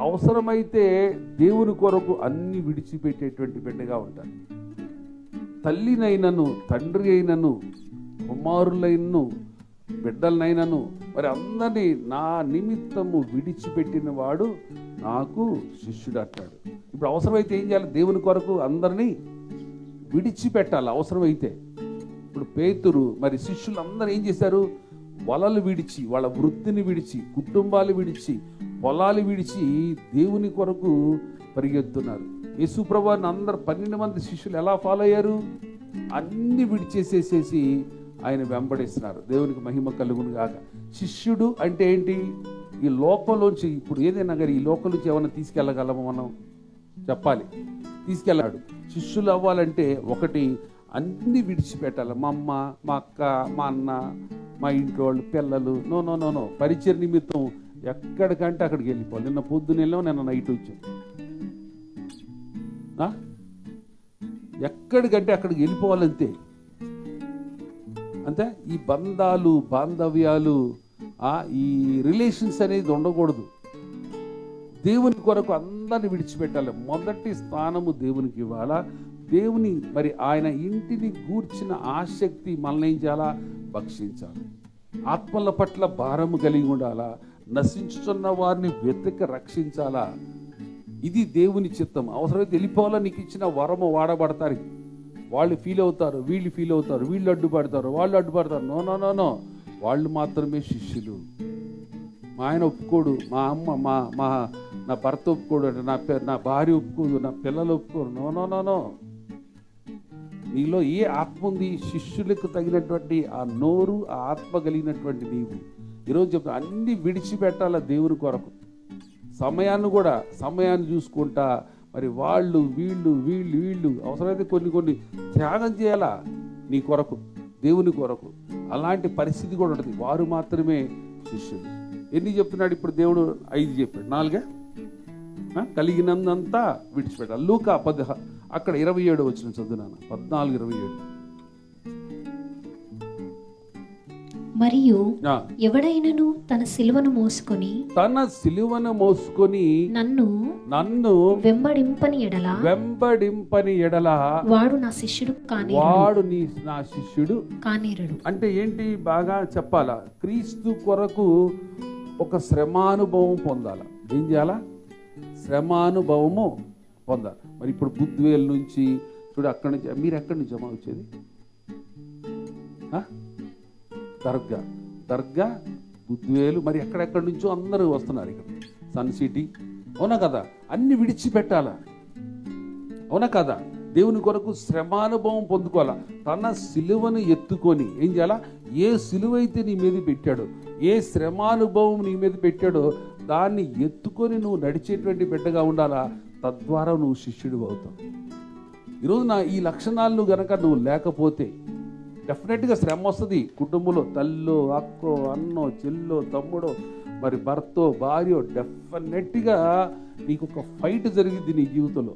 అవసరమైతే దేవుని కొరకు అన్ని విడిచిపెట్టేటువంటి బిడ్డగా ఉంటారు తల్లినైనను తండ్రి అయినను కుమారులైనను బిడ్డలనైనను మరి అందరినీ నా నిమిత్తము విడిచిపెట్టిన వాడు నాకు శిష్యుడు అంటాడు. ఇప్పుడు అవసరమైతే ఏం చేయాలి? దేవుని కొరకు అందరినీ విడిచిపెట్టాలి. అవసరమైతే ఇప్పుడు పేతురు మరి శిష్యులు అందరూ ఏం చేశారు? వలలు విడిచి వాళ్ళ వృత్తిని విడిచి కుటుంబాలు విడిచి పొలాలు విడిచి దేవుని కొరకు పరిగెత్తున్నారు. యేసుప్రభాని అందరు పన్నెండు మంది శిష్యులు ఎలా ఫాలో అయ్యారు? అన్ని విడిచేసేసేసి ఆయన వెంబడిస్తున్నారు. దేవునికి మహిమ కలుగును కాక శిష్యుడు అంటే ఏంటి? ఈ లోకంలోంచి ఇప్పుడు ఏదైనా కానీ ఈ లోకం నుంచి ఏమైనా తీసుకెళ్ళగలము మనం? చెప్పాలి. తీసుకెళ్ళాడు. శిష్యులు అవ్వాలంటే ఒకటి అన్నీ విడిచిపెట్టాలి. మా అమ్మ మా అక్క మా అన్న మా ఇంట్లో వాళ్ళు పిల్లలు. No no no no. పరిచయ నిమిత్తం ఎక్కడికంటే అక్కడికి వెళ్ళిపోవాలి. నిన్న పొద్దున వెళ్ళాం నిన్న నైట్ వచ్చాం ఎక్కడికంటే అక్కడికి వెళ్ళిపోవాలంతే. అంతే? ఈ బంధాలు బాంధవ్యాలు ఆ, ఈ రిలేషన్స్ అనేది ఉండకూడదు. దేవుని కొరకు అందరిని విడిచిపెట్టాలి. మొదటి స్థానము దేవునికి ఇవ్వాలా? దేవుని మరి ఆయన ఇంటిని గూర్చిన ఆసక్తి మనల్ని ఏం చేయాలా? భక్షించాలి. ఆత్మల పట్ల భారము కలిగి ఉండాలా? నశించుతున్న వారిని వెతక రక్షించాలా? ఇది దేవుని చిత్తం. అవసరమైతే వెళ్ళిపోవాలా నీకు ఇచ్చిన వరము వాడబడతారు. వాళ్ళు ఫీల్ అవుతారు వీళ్ళు ఫీల్ అవుతారు వీళ్ళు అడ్డుపడతారు వాళ్ళు అడ్డుపడతారు. నో నో నో నో వాళ్ళు మాత్రమే శిష్యులు. మా ఆయన ఒప్పుకోడు మా అమ్మ మా మా నా భర్త ఒప్పుకోడు అంటే నా పే- నా భార్య ఒప్పుకోదు నా పిల్లలు ఒప్పుకోరు. నో నో నో నో నీలో ఏ ఆత్మ ఉంది? శిష్యులకు తగినటువంటి ఆ నోరు ఆ ఆత్మ కలిగినటువంటి నీవు. ఈరోజు చెప్తా అన్ని విడిచిపెట్టాల దేవుని కొరకు? సమయాన్ని కూడా సమయాన్ని చూసుకుంటా మరి వాళ్ళు వీళ్ళు వీళ్ళు వీళ్ళు అవసరమైతే కొన్ని కొన్ని త్యాగం చేయాలా నీ కొరకు దేవుని కొరకు? అలాంటి పరిస్థితి కూడా ఉంటుంది. వారు మాత్రమే శిష్యులు. ఎన్ని చెప్తున్నాడు ఇప్పుడు దేవుడు? ఐదు చెప్పాడు. నాలుగే? కలిగినందంతా విడిచిపెట్టాలి. లూకా పదహ అక్కడ ఇరవై ఏడు వచ్చిన చదువునాను పద్నాలుగు ఇరవై ఏడు. మరియు ఎవడైనను తన సిలువను మోసుకొని తన సిలువను మోసుకొని నన్ను నన్ను వెంబడింపని ఎడల వెంబడింపని ఎడల వాడు నా శిష్యుడు కాని వాడు నీ నా శిష్యుడు కానేరడు. అంటే ఏంటి? బాగా చెప్పాలా? క్రీస్తు కొరకు ఒక శ్రమానుభవం పొందాల. ఏం చేయాలా? శ్రమానుభవము పొందాలి. మరి ఇప్పుడు బుద్ధివేల్ నుంచి చూడు అక్కడి నుంచి మీరు ఎక్కడి నుంచి జమ వచ్చేది? దర్గా. దర్గా బుద్ధివేలు మరి ఎక్కడెక్కడి నుంచో అందరూ వస్తున్నారు ఇక్కడ. Sun City. అవునా కదా? అన్ని విడిచిపెట్టాలా? అవునా కదా? దేవుని కొరకు శ్రమానుభవం పొందుకోవాలా? తన సిలువను ఎత్తుకొని ఏం చేయాలా? ఏ సిలువ అయితే నీ మీద పెట్టాడో ఏ శ్రమానుభవం నీ మీద పెట్టాడో దాన్ని ఎత్తుకొని నువ్వు నడిచేటువంటి బిడ్డగా ఉండాలా? తద్వారా నువ్వు శిష్యుడు అవుతావు. ఈరోజు నా ఈ లక్షణాలు గనక నువ్వు లేకపోతే డెఫినెట్గా శ్రమ వస్తుంది కుటుంబంలో. తల్లో అక్కో అన్నో చెల్లో తమ్ముడో మరి భర్తో భార్యో డెఫినెట్గా నీకు ఒక ఫైట్ జరిగింది నీ జీవితంలో.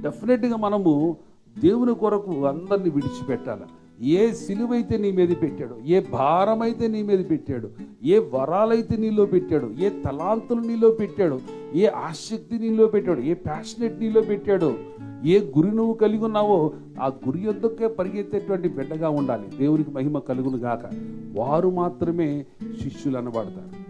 డెఫినెట్గా మనము దేవుని కొరకు అందరిని విడిచిపెట్టాలి? ఏ సిలువైతే నీ మీద పెట్టాడు ఏ భారమైతే నీ మీద పెట్టాడు ఏ వరాలైతే నీలో పెట్టాడు ఏ తలాంతులు నీలో పెట్టాడు ఏ ఆసక్తి నీలో పెట్టాడు? ఏ ప్యాషనెట్ నీలో పెట్టాడు? ఏ గురి నువ్వు కలిగి ఉన్నావో ఆ గురి యొద్దకే పరిగెత్తేటువంటి బిడ్డగా ఉండాలి. దేవునికి మహిమ కలుగును గాక. వారు మాత్రమే శిష్యులు అనబడతారు